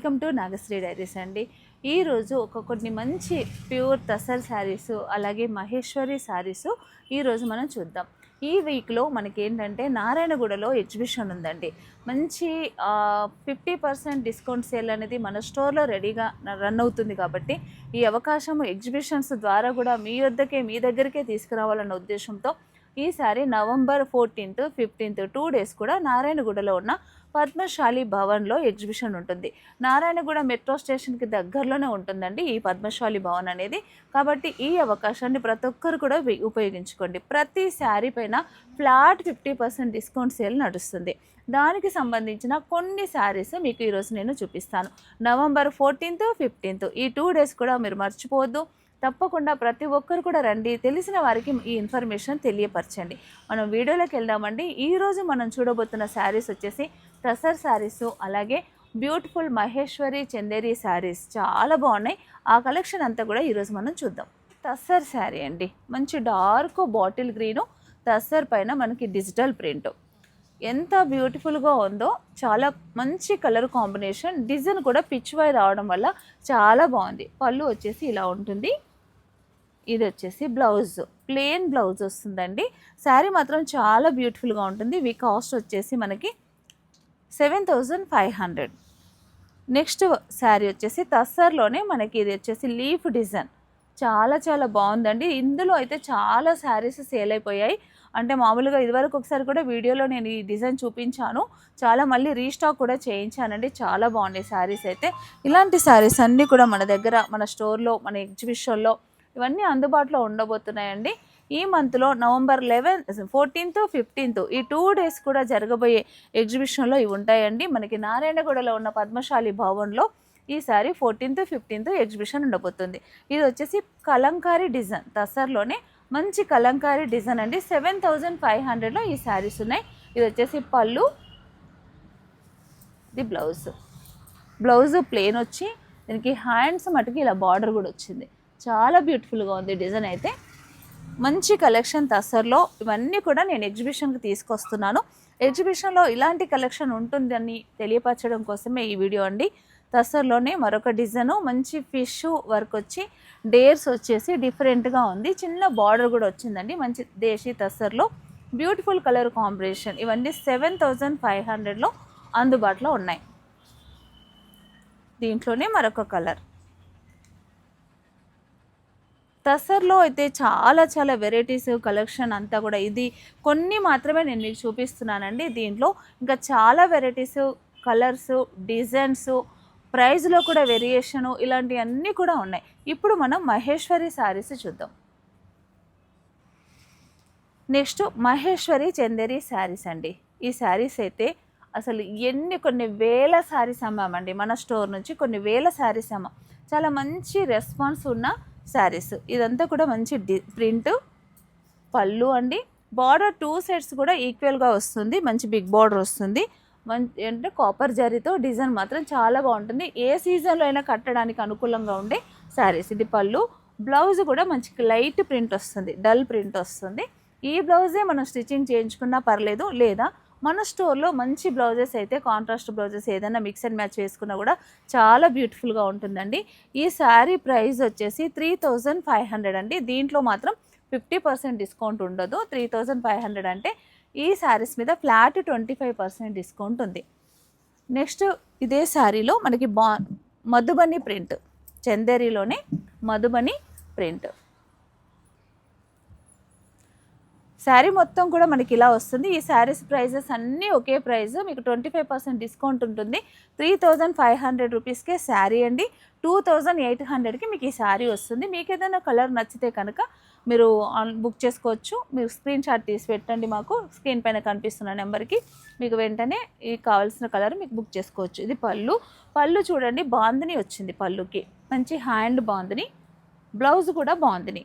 Welcome to Nagasri diaries అండి. ఈరోజు ఒక కొన్ని మంచి ప్యూర్ తసల్ శారీస్ అలాగే మహేశ్వరి శారీస్ ఈరోజు మనం చూద్దాం. ఈ వీక్లో మనకి ఏంటంటే నారాయణగూడలో ఎగ్జిబిషన్ ఉందండి. మంచి ఫిఫ్టీ పర్సెంట్ డిస్కౌంట్ సేల్ అనేది మన స్టోర్లో రెడీగా రన్ అవుతుంది కాబట్టి ఈ అవకాశం ఎగ్జిబిషన్స్ ద్వారా కూడా మీ వద్దకే మీ దగ్గరికే తీసుకురావాలన్న ఉద్దేశంతో ఈసారి November fourteenth fifteenth two days కూడా నారాయణగూడలో ఉన్న పద్మశాలి భవన్లో ఎగ్జిబిషన్ ఉంటుంది. నారాయణగూడ మెట్రో స్టేషన్కి దగ్గరలోనే ఉంటుందండి ఈ పద్మశాలి భవన్ అనేది. కాబట్టి ఈ అవకాశాన్ని ప్రతి ఒక్కరు కూడా ఉపయోగించుకోండి. ప్రతి శారీ పైన flat fifty percent discount sale నడుస్తుంది. దానికి సంబంధించిన కొన్ని శారీస్ మీకు ఈరోజు నేను చూపిస్తాను. నవంబర్ ఫోర్టీన్త్ ఫిఫ్టీన్త్ ఈ టూ డేస్ కూడా మీరు మర్చిపోవద్దు. తప్పకుండా ప్రతి ఒక్కరు కూడా రండి. తెలిసిన వారికి ఈ ఇన్ఫర్మేషన్ తెలియపరచండి. మనం వీడియోలోకి వెళ్దామండి. ఈరోజు మనం చూడబోతున్న శారీస్ వచ్చేసి టసర్ శారీస్ అలాగే బ్యూటిఫుల్ మహేశ్వరి చందేరి శారీస్ చాలా బాగున్నాయి. ఆ కలెక్షన్ అంతా కూడా ఈరోజు మనం చూద్దాం. టస్సర్ శారీ అండి. మంచి డార్క్ బాటిల్ గ్రీను టస్సర్ పైన మనకి డిజిటల్ ప్రింట్. ఎంత బ్యూటిఫుల్గా ఉందో చాలా మంచి కలర్ కాంబినేషన్. డిజైన్ కూడా పిచ్ వై రావడం వల్ల చాలా బాగుంది. పళ్ళు వచ్చేసి ఇలా ఉంటుంది. ఇది వచ్చేసి బ్లౌజ్. ప్లెయిన్ బ్లౌజ్ వస్తుందండి. శారీ మాత్రం చాలా బ్యూటిఫుల్గా ఉంటుంది. ఇవి కాస్ట్ వచ్చేసి మనకి seven thousand five hundred. Next sari వచ్చేసి తస్సర్లోనే మనకి ఇది వచ్చేసి లీఫ్ డిజైన్. చాలా చాలా బాగుందండి. ఇందులో అయితే చాలా శారీస్ సేల్ అయిపోయాయి. అంటే మామూలుగా ఇదివరకు ఒకసారి కూడా వీడియోలో నేను ఈ డిజైన్ చూపించాను. చాలా మళ్ళీ రీస్టాక్ కూడా చేయించానండి. చాలా బాగున్నాయి శారీస్ అయితే. ఇలాంటి శారీస్ అన్నీ కూడా మన దగ్గర మన స్టోర్లో మన ఎగ్జిబిషన్లో ఇవన్నీ అందుబాటులో ఉండబోతున్నాయండి. ఈ మంత్లో నవంబర్ లెవెన్ ఫోర్టీన్త్ ఫిఫ్టీన్త్ ఈ టూ డేస్ కూడా జరగబోయే ఎగ్జిబిషన్లో ఇవి ఉంటాయండి. మనకి నారాయణగూడలో ఉన్న పద్మశాలి భవన్లో ఈసారి ఫోర్టీన్త్ ఫిఫ్టీన్త్ ఎగ్జిబిషన్ ఉండబోతుంది. ఇది వచ్చేసి కలంకారీ డిజైన్. దసర్లోనే మంచి కలంకారీ డిజైన్ అండి. సెవెన్ థౌజండ్ ఫైవ్ హండ్రెడ్లో ఈ శారీస్ ఉన్నాయి. ఇది వచ్చేసి పళ్ళు ది బ్లౌజ్. బ్లౌజ్ ప్లేన్ వచ్చి దీనికి హ్యాండ్స్ మటుకు ఇలా బార్డర్ కూడా వచ్చింది. చాలా బ్యూటిఫుల్గా ఉంది డిజైన్ అయితే. మంచి కలెక్షన్ తసర్లో. ఇవన్నీ కూడా నేను ఎగ్జిబిషన్కి తీసుకొస్తున్నాను. ఎగ్జిబిషన్లో ఇలాంటి కలెక్షన్ ఉంటుందని తెలియపరచడం కోసమే ఈ వీడియో అండి. తసర్లోనే మరొక డిజైను మంచి ఫిష్ వర్క్ వచ్చి డేర్స్ వచ్చేసి డిఫరెంట్గా ఉంది. చిన్న బార్డర్ కూడా వచ్చిందండి మంచి దేశీ తసర్లో. బ్యూటిఫుల్ కలర్ కాంబినేషన్ ఇవన్నీ సెవెన్ థౌజండ్ ఫైవ్ హండ్రెడ్లో అందుబాటులో ఉన్నాయి. దీంట్లోనే మరొక కలర్ తసర్లో అయితే చాలా చాలా వెరైటీస్ కలెక్షన్ అంతా కూడా ఇది కొన్ని మాత్రమే నేను మీకు చూపిస్తున్నానండి. దీంట్లో ఇంకా చాలా వెరైటీస్ కలర్స్ డిజైన్స్ ప్రైస్లో కూడా వేరియేషను ఇలాంటివన్నీ కూడా ఉన్నాయి. ఇప్పుడు మనం మహేశ్వరి శారీస్ చూద్దాం. నెక్స్ట్ మహేశ్వరి చందేరి శారీస్ అండి. ఈ శారీస్ అయితే అసలు ఎన్ని కొన్ని వేల శారీస్ అమ్మామండి. మన స్టోర్ నుంచి కొన్ని వేల శారీస్ అమ్మాం. చాలా మంచి రెస్పాన్స్ ఉన్న శారీస్. ఇదంతా కూడా మంచి డి ప్రింట్. పళ్ళు అండి. బార్డర్ టూ సెట్స్ కూడా ఈక్వల్గా వస్తుంది. మంచి బిగ్ బార్డర్ వస్తుంది. మంచి అంటే కాపర్ జరీతో డిజైన్ మాత్రం చాలా బాగుంటుంది. ఏ సీజన్లో అయినా కట్టడానికి అనుకూలంగా ఉండే శారీస్. ఇది పళ్ళు. బ్లౌజ్ కూడా మంచి లైట్ ప్రింట్ వస్తుంది. డల్ ప్రింట్ వస్తుంది. ఈ బ్లౌజే మనం స్టిచ్చింగ్ చేయించుకున్నా పర్లేదు. లేదా మన స్టోర్లో మంచి బ్లౌజెస్ అయితే కాంట్రాస్ట్ బ్లౌజెస్ ఏదైనా మిక్స్ అండ్ మ్యాచ్ వేసుకున్నా కూడా చాలా బ్యూటిఫుల్గా ఉంటుందండి. ఈ శారీ ప్రైస్ వచ్చేసి త్రీ థౌజండ్ ఫైవ్ హండ్రెడ్ అండి. దీంట్లో మాత్రం ఫిఫ్టీ పర్సెంట్ డిస్కౌంట్ ఉండదు. త్రీ థౌజండ్ ఫైవ్ హండ్రెడ్ అంటే ఈ శారీస్ మీద flat twenty five percent discount ఉంది. నెక్స్ట్ ఇదే శారీలో మనకి బా మధుబని ప్రింట్. చందేరిలోనే మధుబని ప్రింట్. శారీ మొత్తం కూడా మనకి ఇలా వస్తుంది. ఈ శారీస్ ప్రైజెస్ అన్నీ ఒకే ప్రైస్. మీకు ట్వంటీ ఫైవ్ పర్సెంట్ డిస్కౌంట్ ఉంటుంది. త్రీ థౌజండ్ ఫైవ్ హండ్రెడ్ రూపీస్కే శారీ అండి. టూ థౌజండ్ ఎయిట్ హండ్రెడ్కి మీకు ఈ శారీ వస్తుంది. మీకు ఏదైనా కలర్ నచ్చితే కనుక మీరు ఆన్- బుక్ చేసుకోవచ్చు. మీరు స్క్రీన్ షాట్ తీసి పెట్టండి మాకు. స్క్రీన్ పైన కనిపిస్తున్న నెంబర్కి మీకు వెంటనే ఈ కావాల్సిన కలర్ మీకు బుక్ చేసుకోవచ్చు. ఇది పళ్ళు. పళ్ళు చూడండి బాందిని వచ్చింది పళ్ళుకి. మంచి హ్యాండ్ బాందిని. బ్లౌజ్ కూడా బాందిని.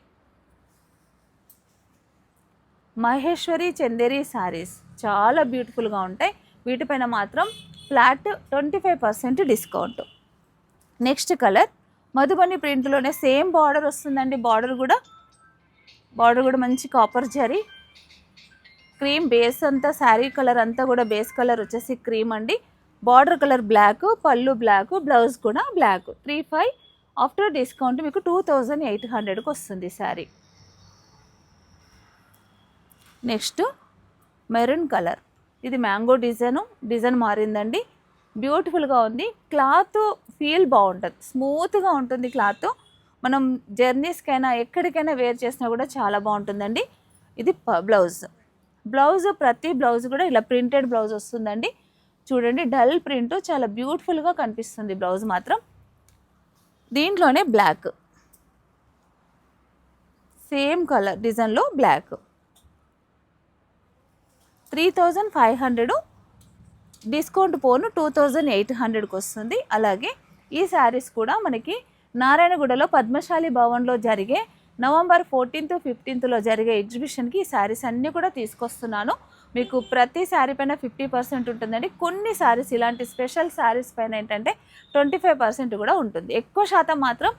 మహేశ్వరి చందేరి శారీస్ చాలా బ్యూటిఫుల్గా ఉంటాయి. వీటిపైన మాత్రం flat twenty five percent discount next colour Madhubani ప్రింట్లోనే same border వస్తుందండి. బార్డర్ కూడా బార్డర్ కూడా మంచి కాపర్ జరీ క్రీమ్ బేస్ అంతా శారీ కలర్ అంతా కూడా బేస్ కలర్ వచ్చేసి క్రీమ్ అండి. బార్డర్ కలర్ బ్లాక్ పళ్ళు బ్లాక్ బ్లౌజ్ కూడా black three five after discount మీకు టూ థౌజండ్ ఎయిట్ హండ్రెడ్కి వస్తుంది శారీ నెక్స్ట్ మెరూన్ కలర్. ఇది మ్యాంగో డిజైను డిజైన్ మారిందండి. బ్యూటిఫుల్గా ఉంది. క్లాత్ ఫీల్ బాగుంటుంది. స్మూత్గా ఉంటుంది క్లాత్. మనం జర్నీస్కైనా ఎక్కడికైనా వేర్ చేసినా కూడా చాలా బాగుంటుందండి. ఇది బ్లౌజ్. బ్లౌజ్ ప్రతి బ్లౌజ్ కూడా ఇలా ప్రింటెడ్ బ్లౌజ్ వస్తుందండి. చూడండి డల్ ప్రింట్ చాలా బ్యూటిఫుల్గా కనిపిస్తుంది బ్లౌజ్ మాత్రం. దీంట్లోనే బ్లాక్. సేమ్ కలర్ డిజైన్లో black. Three thousand five hundred discount పోను టూ థౌజండ్ ఎయిట్ హండ్రెడ్కి వస్తుంది. అలాగే ఈ శారీస్ కూడా మనకి నారాయణగూడలో పద్మశాలి భవన్లో జరిగే నవంబర్ ఫోర్టీన్త్ ఫిఫ్టీన్త్లో జరిగే ఎగ్జిబిషన్కి ఈ శారీస్ అన్నీ కూడా తీసుకొస్తున్నాను. మీకు ప్రతి శారీ పైన ఫిఫ్టీ పర్సెంట్ ఉంటుందండి. కొన్ని శారీస్ ఇలాంటి స్పెషల్ శారీస్ పైన ఏంటంటే ట్వంటీ ఫైవ్ పర్సెంట్ కూడా ఉంటుంది. ఎక్కువ శాతం మాత్రం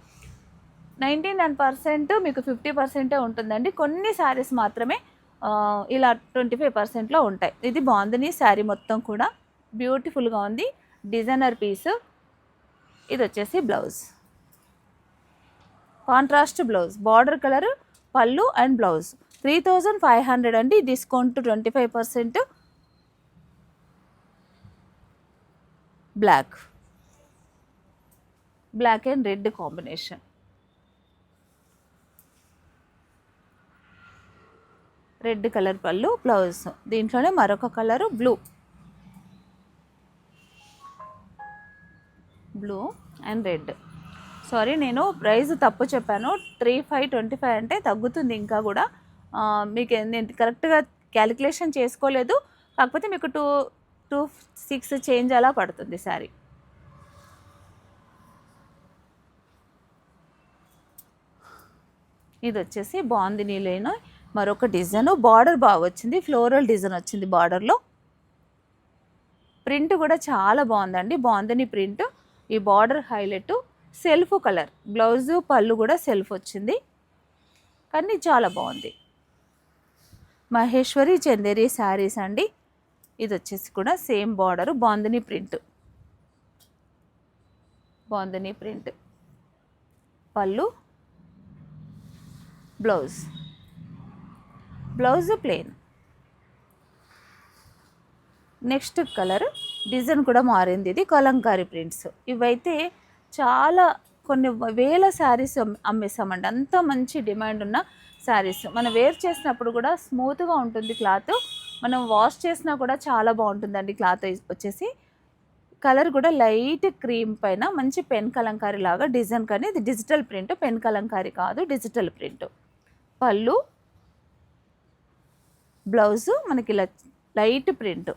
నైంటీ నైన్ పర్సెంట్ మీకు ఫిఫ్టీ పర్సెంటే ఉంటుందండి. కొన్ని శారీస్ మాత్రమే ఇలా ట్వంటీ ఫైవ్ పర్సెంట్లో ఉంటాయి. ఇది బాగుంది. శారీ మొత్తం కూడా బ్యూటిఫుల్గా ఉంది. Designer piece. ఇది వచ్చేసి blouse. Contrast blouse. Border colour పళ్ళు and blouse. Three thousand five hundred అండి. Discount twenty five percent. Black. Black and red combination. Red colour పళ్ళు బ్లౌజ్. దీంట్లోనే మరొక colour blue. Blue and red. Sorry నేను price తప్పు చెప్పాను. త్రీ ఫైవ్ ట్వంటీ ఫైవ్ అంటే తగ్గుతుంది ఇంకా కూడా. మీకు నేను కరెక్ట్గా క్యాలిక్యులేషన్ చేసుకోలేదు. కాకపోతే మీకు టూ టూ సిక్స్ చేంజ్ అలా పడుతుంది సారీ. ఇది వచ్చేసి బాగుంది నీళ్ళైన మరొక డిజైన్. బార్డర్ బాగా వచ్చింది. ఫ్లోరల్ డిజైన్ వచ్చింది బార్డర్లో. ప్రింట్ కూడా చాలా బాగుందండి. బాగుందని ప్రింట్. ఈ border highlight. Self colour. Blouse పళ్ళు కూడా సెల్ఫ్ వచ్చింది. కానీ చాలా బాగుంది. మహేశ్వరి చందేరి శారీస్ అండి. ఇది వచ్చేసి కూడా same border. Bandhani print. Bandhani print. పళ్ళు blouse. Blouse plain. Next colour design కూడా మారింది. ఇది కలంకారీ ప్రింట్స్. ఇవైతే చాలా కొన్ని వేల శారీస్ అమ్మేసామండి అంత మంచి డిమాండ్ ఉన్న శారీస్. మనం వేర్ చేసినప్పుడు కూడా స్మూత్గా ఉంటుంది క్లాత్. మనం వాష్ చేసినా కూడా చాలా బాగుంటుందండి క్లాత్ వచ్చేసి. కలర్ కూడా లైట్ క్రీమ్ పైన మంచి పెన్ కలంకారీ లాగా డిజైన్ కానీ ఇది డిజిటల్ ప్రింట్ పెన్ కలంకారీ కాదు డిజిటల్ ప్రింట్. పళ్ళు బ్లౌజు మనకి లైట్ ప్రింట్.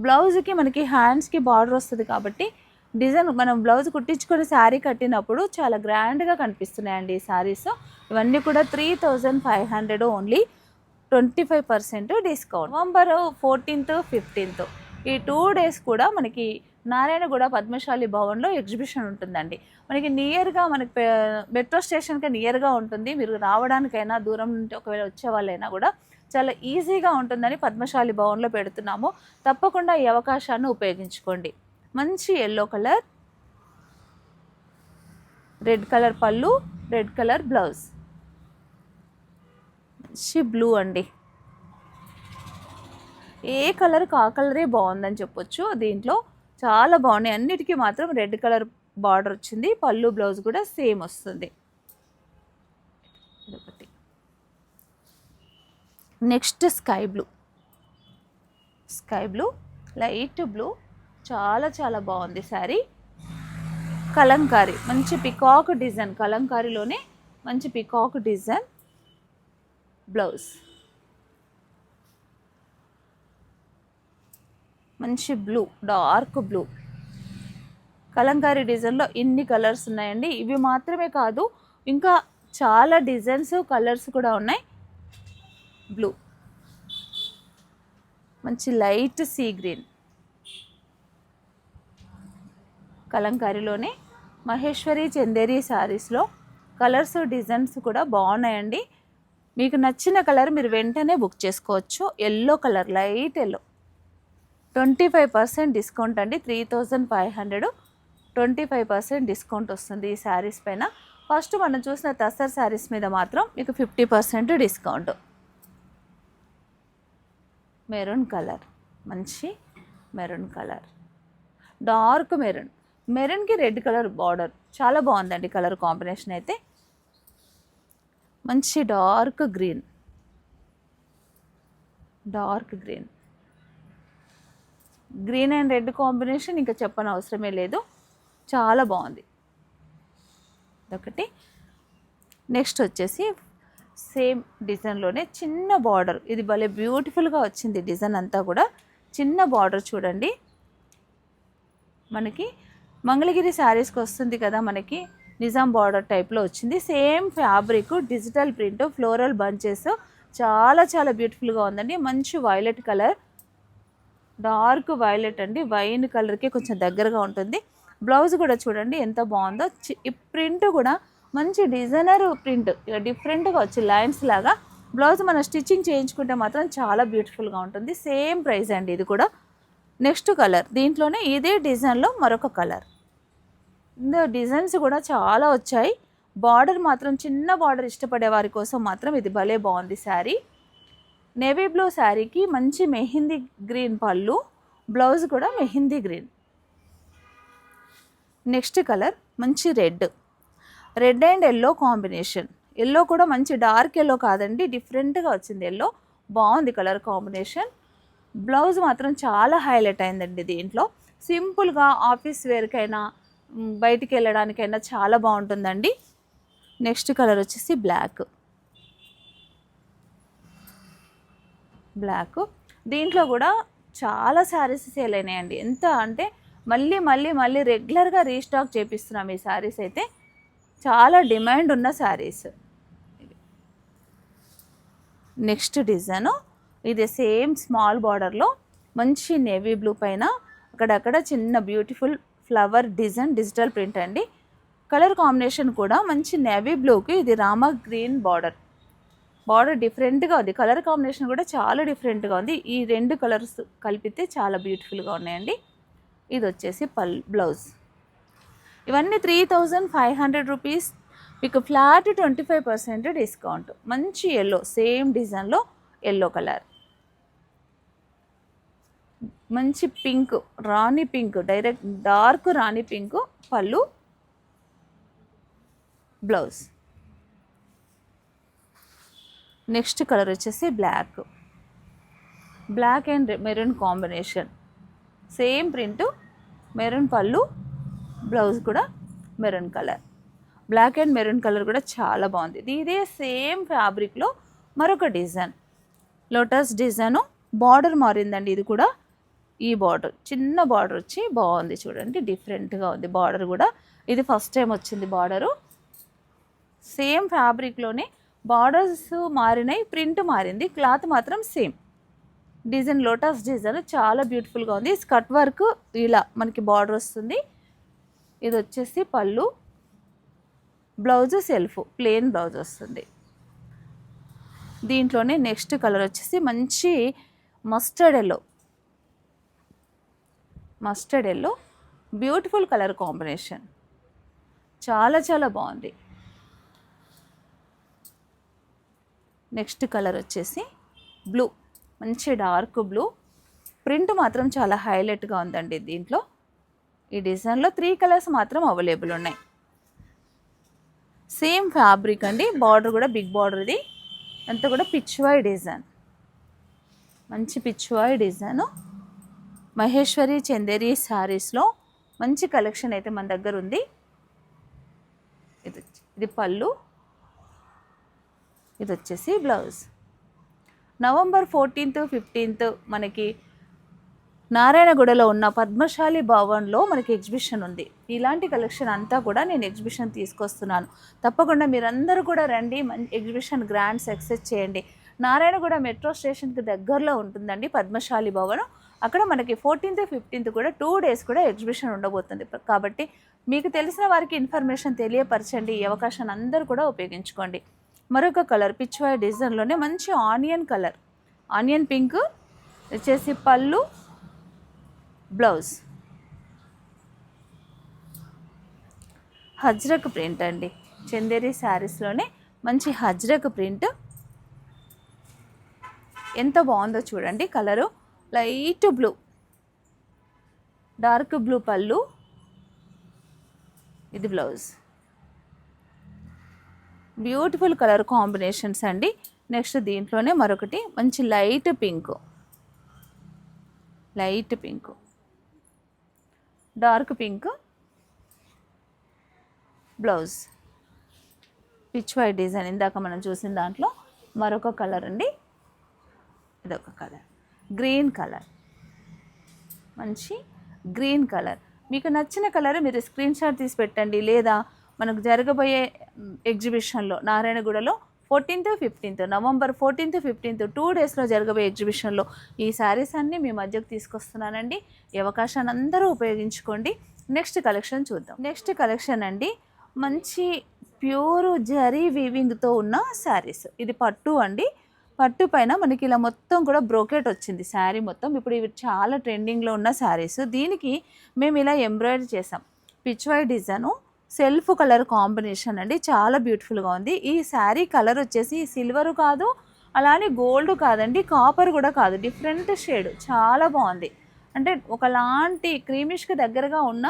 బ్లౌజ్కి మనకి హ్యాండ్స్కి బార్డర్ వస్తుంది కాబట్టి డిజైన్ మనం బ్లౌజ్ కుట్టించుకొని శారీ కట్టినప్పుడు చాలా గ్రాండ్గా కనిపిస్తున్నాయండి ఈ శారీస్. ఇవన్నీ కూడా three thousand five hundred only twenty five percent discount November fourteenth fifteenth ఈ టూ డేస్ కూడా మనకి నారాయణగూడ పద్మశాలి భవన్లో ఎగ్జిబిషన్ ఉంటుందండి. మనకి నియర్గా మనకి పె- మెట్రో స్టేషన్కి నియర్గా ఉంటుంది. మీరు రావడానికైనా దూరం నుండి ఒకవేళ వచ్చే వాళ్ళైనా కూడా చాలా ఈజీగా ఉంటుందని పద్మశాలి భవన్లో పెడుతున్నాము. తప్పకుండా ఈ అవకాశాన్ని ఉపయోగించుకోండి. మంచి ఎల్లో కలర్ రెడ్ కలర్ పళ్ళు రెడ్ కలర్ బ్లౌజ్ మంచి బ్లూ అండి. ఏ కలర్ ఆ కలరే బాగుందని చెప్పొచ్చు. దీంట్లో చాలా బాగున్నాయి. అన్నిటికీ మాత్రం రెడ్ కలర్ బార్డర్ వచ్చింది. పళ్ళు బ్లౌజ్ కూడా సేమ్ వస్తుంది. Next sky blue. Sky blue light blue చాలా చాలా బాగుంది శారీ. కలంకారీ మంచి పికాక్ డిజైన్ కలంకారీలోనే మంచి పికాక్ డిజైన్ బ్లౌజ్. మంచి బ్లూ డార్క్ బ్లూ. కలంకారీ డిజైన్లో ఇన్ని కలర్స్ ఉన్నాయండి. ఇవి మాత్రమే కాదు ఇంకా చాలా డిజైన్స్ కలర్స్ కూడా ఉన్నాయి. బ్లూ. మంచి లైట్ సీ గ్రీన్. కలంకారీలోనే మహేశ్వరి చందేరి శారీస్లో కలర్స్ డిజైన్స్ కూడా బాగున్నాయండి. మీకు నచ్చిన కలర్ మీరు వెంటనే బుక్ చేసుకోవచ్చు. Yellow colour light yellow. Twenty five percent discount అండి. Three thousand five hundred twenty five percent discount వస్తుంది ఈ శారీస్ పైన. ఫస్ట్ మనం చూసిన తసర్ శారీస్ మీద మాత్రం మీకు fifty percent discount. Maroon colour. మంచి maroon colour. Dark maroon. మెరూన్కి red colour border. చాలా బాగుందండి కలర్ కాంబినేషన్ అయితే. మంచి dark green. Dark green. Green and red combination ఇంకా చెప్పని అవసరమే లేదు. చాలా బాగుంది. ఒకటి నెక్స్ట్ వచ్చేసి సేమ్ డిజైన్లోనే చిన్న బార్డర్. ఇది భలే బ్యూటిఫుల్గా వచ్చింది డిజైన్ అంతా కూడా. చిన్న బార్డర్ చూడండి. మనకి మంగళగిరి శారీస్కి వస్తుంది కదా మనకి. నిజాం బార్డర్ టైప్లో వచ్చింది. Same fabric digital print floral bunches. చాలా చాలా బ్యూటిఫుల్గా ఉందండి. మంచి వైలెట్ కలర్. డార్క్ వైలెట్ అండి. వైన్ కలర్కి కొంచెం దగ్గరగా ఉంటుంది. బ్లౌజ్ కూడా చూడండి ఎంత బాగుందో. చి- ఈ ప్రింట్ కూడా మంచి డిజైనర్ ప్రింట్. ఇక డిఫరెంట్గా వచ్చి లైన్స్ లాగా బ్లౌజ్ మనం స్టిచ్చింగ్ చేయించుకుంటే మాత్రం చాలా బ్యూటిఫుల్గా ఉంటుంది. సేమ్ ప్రైస్ అండి ఇది కూడా. నెక్స్ట్ కలర్ దీంట్లోనే ఇదే డిజైన్లో మరొక కలర్ ఇందులో డిజైన్స్ కూడా చాలా వచ్చాయి. బార్డర్ మాత్రం చిన్న బార్డర్ ఇష్టపడే వారి కోసం మాత్రం ఇది భలే బాగుంది శారీ. నేవీ బ్లూ శారీకి మంచి మెహిందీ గ్రీన్ పళ్ళు. బ్లౌజ్ కూడా మెహిందీ గ్రీన్ నెక్స్ట్ కలర్ మంచి red red and yellow combination. Yellow కూడా మంచి డార్క్ ఎల్లో కాదండి డిఫరెంట్గా వచ్చింది ఎల్లో. బాగుంది కలర్ కాంబినేషన్. బ్లౌజ్ మాత్రం చాలా హైలైట్ అయిందండి దీంట్లో. సింపుల్గా ఆఫీస్ వేర్కైనా బయటికి వెళ్ళడానికైనా చాలా బాగుంటుందండి. నెక్స్ట్ కలర్ వచ్చేసి బ్లాక్. బ్లాక్. దీంట్లో కూడా చాలా శారీస్ సేల్ అయినాయండి. ఎంత అంటే మళ్ళీ మళ్ళీ మళ్ళీ రెగ్యులర్గా రీస్టాక్ చేపిస్తున్నాం ఈ శారీస్ అయితే. చాలా డిమాండ్ ఉన్న శారీస్. Next design. ఇది సేమ్ స్మాల్ బార్డర్లో మంచి నేవీ బ్లూ పైన అక్కడక్కడ చిన్న beautiful flower design digital print అండి. కలర్ కాంబినేషన్ కూడా మంచి నేవీ బ్లూకి ఇది రామ గ్రీన్ బార్డర్. బార్డర్ డిఫరెంట్గా ఉంది. కలర్ కాంబినేషన్ కూడా చాలా డిఫరెంట్గా ఉంది. ఈ రెండు కలర్స్ కలిపితే చాలా బ్యూటిఫుల్గా ఉన్నాయండి. ఇది వచ్చేసి పల్ బ్లౌజ్. ఇవన్నీ three thousand five hundred rupees మీకు flat twenty five percent discount మంచి ఎల్లో సేమ్ డిజైన్లో ఎల్లో కలర్ మంచి pink rani pink direct dark rani pink పళ్ళు బ్లౌజ్ నెక్స్ట్ కలర్ వచ్చేసి black black and maroon combination same print maroon పళ్ళు blouse కూడా maroon colour. Black and maroon colour కూడా చాలా బాగుంది. ఇదే సేమ్ ఫ్యాబ్రిక్లో మరొక డిజైన్. Lotus design. బార్డర్ మారిందండి ఇది కూడా. ఈ బార్డర్ చిన్న బార్డర్ వచ్చి బాగుంది చూడండి. డిఫరెంట్గా ఉంది బార్డర్ కూడా. ఇది ఫస్ట్ టైం వచ్చింది బార్డరు. సేమ్ ఫ్యాబ్రిక్లోనే బార్డర్స్ మారినాయి ప్రింట్ మారింది క్లాత్ మాత్రం సేమ్. డిజైన్ లోటస్ డిజైన్ చాలా బ్యూటిఫుల్గా ఉంది. స్కర్ట్ వర్క్ ఇలా మనకి బార్డర్ వస్తుంది. ఇది వచ్చేసి పళ్ళు. బ్లౌజ్ సెల్ఫ్ ప్లెయిన్ బ్లౌజ్ వస్తుంది. దీంట్లోనే నెక్స్ట్ కలర్ వచ్చేసి మంచి mustard yellow. Mustard yellow. Beautiful colour combination. చాలా చాలా బాగుంది. నెక్స్ట్ కలర్ వచ్చేసి బ్లూ. మంచి డార్క్ బ్లూ. ప్రింట్ మాత్రం చాలా హైలైట్గా ఉందండి దీంట్లో. ఈ డిజైన్లో త్రీ కలర్స్ మాత్రం అవైలబుల్ ఉన్నాయి. సేమ్ ఫ్యాబ్రిక్ అండి. బార్డర్ కూడా బిగ్ బార్డర్ ఇది. అంతా కూడా పిచ్చువాయి డిజైన్ మంచి పిచ్చువాయి డిజైను మహేశ్వరి చందేరి శారీస్లో మంచి కలెక్షన్ అయితే మన దగ్గర ఉంది. ఇది ఇది పళ్ళు. ఇది వచ్చేసి బ్లౌజ్ నవంబర్ ఫోర్టీన్త్ ఫిఫ్టీన్త్ మనకి నారాయణగూడలో ఉన్న పద్మశాలి భవన్లో మనకి ఎగ్జిబిషన్ ఉంది. ఇలాంటి కలెక్షన్ అంతా కూడా నేను ఎగ్జిబిషన్ తీసుకొస్తున్నాను. తప్పకుండా మీరందరూ కూడా రండి మంచి ఎగ్జిబిషన్ గ్రాండ్ సక్సెస్ చేయండి. నారాయణగూడ మెట్రో స్టేషన్కి దగ్గరలో ఉంటుందండి పద్మశాలి భవనం. అక్కడ మనకి ఫోర్టీన్త్ ఫిఫ్టీన్త్ కూడా టూ డేస్ కూడా ఎగ్జిబిషన్ ఉండబోతుంది. కాబట్టి మీకు తెలిసిన వారికి ఇన్ఫర్మేషన్ తెలియపరచండి. ఈ అవకాశాన్ని అందరూ కూడా ఉపయోగించుకోండి. మరొక కలర్ పిచ్వాయ్ డిజైన్లోనే మంచి ఆనియన్ కలర్. ఆనియన్ పింక్ వచ్చేసి పళ్ళు బ్లౌజ్. హజ్రక్ ప్రింట్ అండి. చందేరి శారీస్లోనే మంచి హజ్రక్ ప్రింట్. ఎంత బాగుందో చూడండి colour. Light blue. Dark blue పళ్ళు. ఇది బ్లౌజ్. బ్యూటిఫుల్ కలర్ కాంబినేషన్స్ అండి. నెక్స్ట్ దీంట్లోనే మరొకటి మంచి light pink. Light pink. Dark pink blouse. Peach white design ఇందాక మనం చూసిన దాంట్లో మరొక కలర్ అండి. ఇదొక కలర్. Green colour. మంచి గ్రీన్ కలర్. మీకు నచ్చిన కలర్ మీరు స్క్రీన్ షాట్ తీసి పెట్టండి. లేదా మనకు జరగబోయే ఎగ్జిబిషన్లో నారాయణగూడలో fourteenth fifteenth November fourteenth fifteenth two డేస్లో జరగబోయే ఎగ్జిబిషన్లో ఈ శారీస్ అన్నీ మీ మధ్యకు తీసుకొస్తున్నానండి. ఈ అవకాశాన్ని అందరూ ఉపయోగించుకోండి. నెక్స్ట్ కలెక్షన్ చూద్దాం. నెక్స్ట్ కలెక్షన్ అండి. మంచి ప్యూర్ జరీ వీవింగ్తో ఉన్న శారీస్. ఇది పట్టు అండి. పట్టు పైన మనకి ఇలా మొత్తం కూడా బ్రోకెట్ వచ్చింది. శారీ మొత్తం. ఇప్పుడు ఇవి చాలా ట్రెండింగ్లో ఉన్న శారీస్. దీనికి మేము ఇలా ఎంబ్రాయిడరీ చేసాం. Pichwai design. Self colour combination అండి. చాలా బ్యూటిఫుల్గా ఉంది. ఈ శారీ కలర్ వచ్చేసి సిల్వర్ కాదు అలానే గోల్డ్ కాదండి కాపర్ కూడా కాదు. Different shade. చాలా బాగుంది. అంటే ఒకలాంటి క్రీమిష్కి దగ్గరగా ఉన్న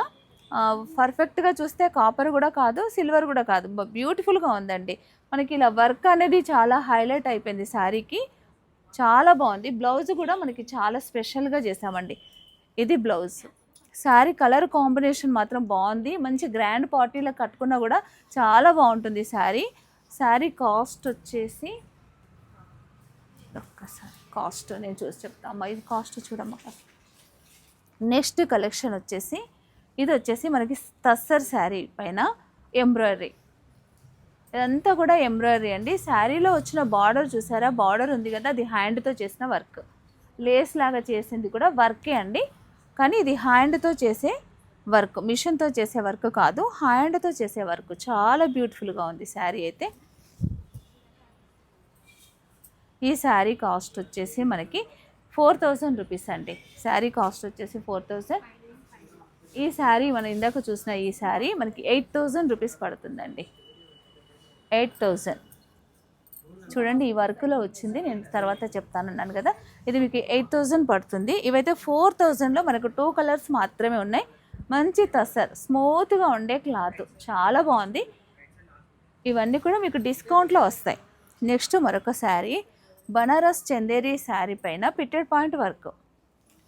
పర్ఫెక్ట్గా చూస్తే కాపర్ కూడా కాదు సిల్వర్ కూడా కాదు. బ్యూటిఫుల్గా ఉందండి. మనకి ఇలా వర్క్ అనేది చాలా హైలైట్ అయిపోయింది శారీకి. చాలా బాగుంది. బ్లౌజ్ కూడా మనకి చాలా స్పెషల్గా చేసామండి. ఇది బ్లౌజ్. శారీ కలర్ కాంబినేషన్ మాత్రం బాగుంది. మంచి గ్రాండ్ పార్టీలో కట్టుకున్నా కూడా చాలా బాగుంటుంది శారీ శారీ కాస్ట్ వచ్చేసి ఒక్కసారి కాస్ట్ నేను చూసి చెప్తా. అమ్మా ఇది కాస్ట్ చూడమ్మా. నెక్స్ట్ కలెక్షన్ వచ్చేసి ఇది వచ్చేసి మనకి తస్సర్ శారీ పైన ఎంబ్రాయిడరీ. ఇదంతా కూడా ఎంబ్రాయిడరీ అండి. శారీలో వచ్చిన బార్డర్ చూసారా? బార్డర్ ఉంది కదా అది హ్యాండ్తో చేసిన వర్క్. లేస్ లాగా చేసింది కూడా వర్కే అండి. కానీ ఇది హ్యాండ్తో చేసే వర్క్ మిషన్తో చేసే వర్క్ కాదు. హ్యాండ్తో చేసే వర్క్ చాలా బ్యూటిఫుల్గా ఉంది శారీ అయితే. ఈ శారీ కాస్ట్ వచ్చేసి మనకి ఫోర్ థౌజండ్ రూపీస్ అండి. శారీ కాస్ట్ వచ్చేసి ఫోర్ థౌజండ్ ఈ శారీ మనం ఇందాక చూసిన ఈ శారీ మనకి ఎయిట్ థౌజండ్ రూపీస్ పడుతుందండి. ఎయిట్ థౌజండ్ చూడండి ఈ వర్క్లో వచ్చింది. నేను తర్వాత చెప్తానన్నాను కదా. ఇది మీకు ఎయిట్ థౌజండ్ పడుతుంది. ఇవైతే ఫోర్ థౌజండ్లో మనకు టూ కలర్స్ మాత్రమే ఉన్నాయి. మంచి తసర్ స్మూత్గా ఉండే క్లాత్. చాలా బాగుంది. ఇవన్నీ కూడా మీకు డిస్కౌంట్లో వస్తాయి. నెక్స్ట్ మరొక శారీ బనారస్ చందేరి శారీ పైన పిట్టెడ్ పాయింట్ వర్క్.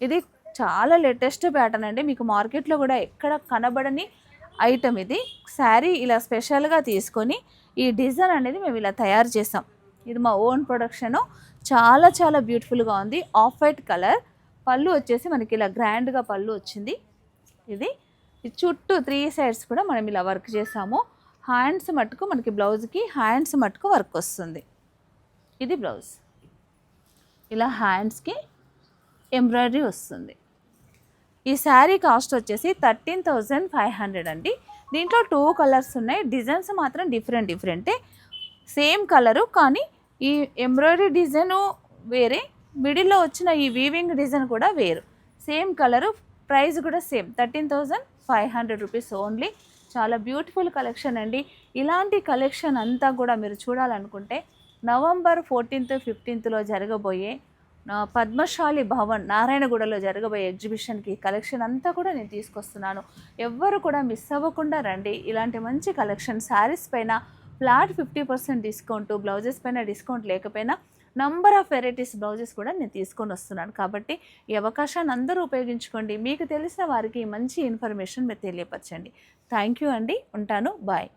ఇది చాలా లేటెస్ట్ ప్యాటర్న్ అండి. మీకు మార్కెట్లో కూడా ఎక్కడ కనబడని ఐటమ్ ఇది. శారీ ఇలా స్పెషల్గా తీసుకొని ఈ డిజైన్ అనేది మేము ఇలా తయారు చేసాం. ఇది మా ఓన్ ప్రొడక్షను చాలా చాలా బ్యూటిఫుల్గా ఉంది. ఆఫ్ వైట్ కలర్ పళ్ళు వచ్చేసి మనకి ఇలా గ్రాండ్గా పళ్ళు వచ్చింది. ఇది. చుట్టూ త్రీ సైడ్స్ కూడా మనం ఇలా వర్క్ చేసాము. హ్యాండ్స్ మట్టుకు మనకి బ్లౌజ్కి హ్యాండ్స్ మట్టుకు వర్క్ వస్తుంది. ఇది బ్లౌజ్ ఇలా హ్యాండ్స్కి ఎంబ్రాయిడరీ వస్తుంది. ఈ శారీ కాస్ట్ వచ్చేసి థర్టీన్ థౌజండ్ ఫైవ్ హండ్రెడ్ అండి. దీంట్లో టూ కలర్స్ ఉన్నాయి. డిజైన్స్ మాత్రం డిఫరెంట్ డిఫరెంటే సేమ్ కలరు కానీ ఈ ఎంబ్రాయిడరీ డిజైను వేరే మిడిల్లో వచ్చిన ఈ వీవింగ్ డిజైన్ కూడా వేరు. సేమ్ కలరు ప్రైస్ కూడా same. Thirteen thousand five hundred rupees only. చాలా బ్యూటిఫుల్ కలెక్షన్ అండి. ఇలాంటి కలెక్షన్ అంతా కూడా మీరు చూడాలనుకుంటే నవంబర్ ఫోర్టీన్త్ ఫిఫ్టీన్త్లో జరగబోయే నా పద్మశాలి భవన్ నారాయణగూడలో జరగబోయే ఎగ్జిబిషన్కి కలెక్షన్ అంతా కూడా నేను తీసుకొస్తున్నాను. ఎవ్వరు కూడా మిస్ అవ్వకుండా రండి. ఇలాంటి మంచి కలెక్షన్ శారీస్ పైన flat fifty percent discount blouses పైన డిస్కౌంట్ లేకపోయినా నంబర్ ఆఫ్ వెరైటీస్ బ్లౌజెస్ కూడా నేను తీసుకొని వస్తున్నాను. కాబట్టి ఈ అవకాశాన్ని అందరూ ఉపయోగించుకోండి. మీకు తెలిసిన వారికి మంచి ఇన్ఫర్మేషన్ మీరు తెలియపరచండి. థ్యాంక్ యూ అండి. ఉంటాను. బాయ్.